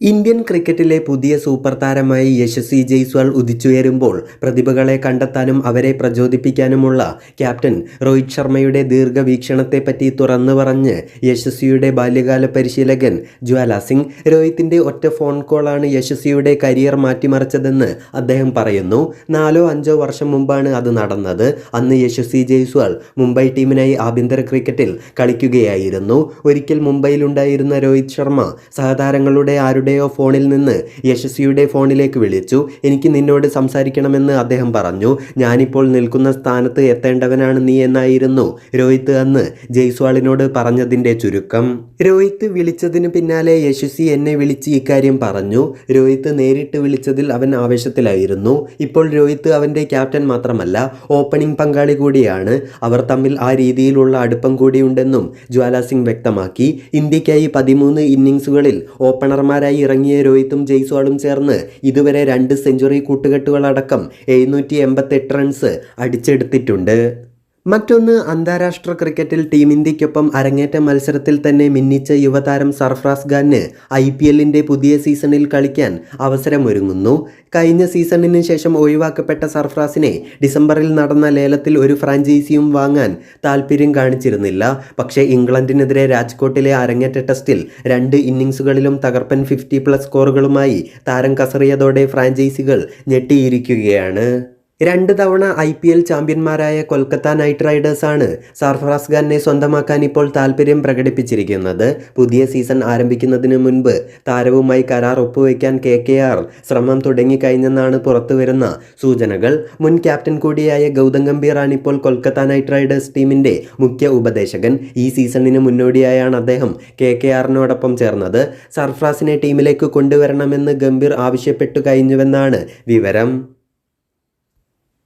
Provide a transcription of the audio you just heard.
Indian ക്രിക്കറ്റിലെ പുതിയ super താരമായി യശസ്വി ജയ്സ്വാൾ ഉദിച്ചുയരുമ്പോൾ പ്രതിഭകളെ കണ്ടെത്താനും അവരെ പ്രചോദിപ്പിക്കാനുമുള്ള ക്യാപ്റ്റൻ രോഹിത് ശർമ്മയുടെ ദീർഘവീക്ഷണത്തെപ്പറ്റി തുറന്നു പറഞ്ഞ് യശസ്വിയുടെ ബാല്യകാല പരിശീലകൻ ജ്വാല സിംഗ് രോഹിത്തിന്റെ ഒറ്റ ഫോൺ കോളാണ് യശസ്വിയുടെ കരിയർ മാറ്റിമറിച്ചതെന്ന് അദ്ദേഹം പറയുന്നു. നാലോ അഞ്ചോ വർഷം മുമ്പാണ് അത് നടന്നത്. അന്ന് യശസ്വി ജയ്സ്വാൾ മുംബൈ ടീമിനായി ആഭ്യന്തര ക്രിക്കറ്റിൽ കളിക്കുകയായിരുന്നു. ഒരിക്കൽ മുംബൈയിലുണ്ടായിരുന്ന രോഹിത് ശർമ്മ സഹതാരങ്ങളുടെ ആരുടെയോ ഫോണിൽ നിന്ന് യശസ്വിയുടെ ഫോണിലേക്ക് വിളിച്ചു. എനിക്ക് നിന്നോട് സംസാരിക്കണമെന്ന് അദ്ദേഹം പറഞ്ഞു. ഞാനിപ്പോൾ നിൽക്കുന്ന സ്ഥാനത്ത് എത്തേണ്ടവനാണ് നീ എന്നായിരുന്നു രോഹിത് അന്ന് ജയ്സ്വാളിനോട് പറഞ്ഞതിന്റെ ചുരുക്കം. രോഹിത് വിളിച്ചതിന് പിന്നാലെ യശസ്വി എന്നെ വിളിച്ച് ഇക്കാര്യം പറഞ്ഞു. രോഹിത് നേരിട്ട് വിളിച്ചതിൽ അവൻ ആവേശത്തിലായിരുന്നു. ഇപ്പോൾ രോഹിത് അവന്റെ ക്യാപ്റ്റൻ മാത്രമല്ല ഓപ്പണിംഗ് പങ്കാളി കൂടിയാണ്. അവർ തമ്മിൽ ആ രീതിയിലുള്ള അടുപ്പം കൂടിയുണ്ടെന്നും ജ്വാല സിംഗ് വ്യക്തമാക്കി. ഇന്ത്യക്കായി പതിമൂന്ന് ഇന്നിങ്സുകളിൽ ഓപ്പണർമാരായി ഇറങ്ങിയ രോഹിത്തും ജയ്സ്വാളും ചേർന്ന് ഇതുവരെ രണ്ട് സെഞ്ചുറി കൂട്ടുകെട്ടുകളടക്കം എഴുന്നൂറ്റി എൺപത്തെട്ട് റൺസ് അടിച്ചെടുത്തിട്ടുണ്ട്. മറ്റൊന്ന് അന്താരാഷ്ട്ര ക്രിക്കറ്റിൽ ടീം ഇന്ത്യക്കൊപ്പം അരങ്ങേറ്റ മത്സരത്തിൽ തന്നെ മിന്നിച്ച യുവതാരം സർഫ്രാസ് ഖാന് ഐ പി എല്ലിന്റെ പുതിയ സീസണിൽ കളിക്കാൻ അവസരമൊരുങ്ങുന്നു. കഴിഞ്ഞ സീസണിന് ശേഷം ഒഴിവാക്കപ്പെട്ട സർഫ്രാസിനെ ഡിസംബറിൽ നടന്ന ലേലത്തിൽ ഒരു ഫ്രാഞ്ചൈസിയും വാങ്ങാൻ താല്പര്യം കാണിച്ചിരുന്നില്ല. പക്ഷേ ഇംഗ്ലണ്ടിനെതിരെ രാജ്കോട്ടിലെ അരങ്ങേറ്റ ടെസ്റ്റിൽ രണ്ട് ഇന്നിങ്സുകളിലും തകർപ്പൻ ഫിഫ്റ്റി പ്ലസ് സ്കോറുകളുമായി താരം കസറിയതോടെ ഫ്രാഞ്ചൈസികൾ ഞെട്ടിയിരിക്കുകയാണ്. രണ്ട് തവണ ഐ പി എൽ ചാമ്പ്യന്മാരായ കൊൽക്കത്ത നൈറ്റ് റൈഡേഴ്സാണ് സർഫറാസ് ഖാനെ സ്വന്തമാക്കാൻ ഇപ്പോൾ താൽപ്പര്യം പ്രകടിപ്പിച്ചിരിക്കുന്നത്. പുതിയ സീസൺ ആരംഭിക്കുന്നതിന് മുൻപ് താരവുമായി കരാർ ഒപ്പുവയ്ക്കാൻ കെ കെ ആർ ശ്രമം തുടങ്ങിക്കഴിഞ്ഞെന്നാണ് പുറത്തുവരുന്ന സൂചനകൾ. മുൻ ക്യാപ്റ്റൻ കൂടിയായ ഗൗതം ഗംഭീറാണ് ഇപ്പോൾ കൊൽക്കത്ത നൈറ്റ് റൈഡേഴ്സ് ടീമിന്റെ മുഖ്യ ഉപദേശകൻ. ഈ സീസണിന് മുന്നോടിയായാണ് അദ്ദേഹം കെ കെ ആറിനോടൊപ്പം ചേർന്നത്. സർഫറാസിനെ ടീമിലേക്ക് കൊണ്ടുവരണമെന്ന് ഗംഭീർ ആവശ്യപ്പെട്ടു കഴിഞ്ഞുവെന്നാണ് വിവരം.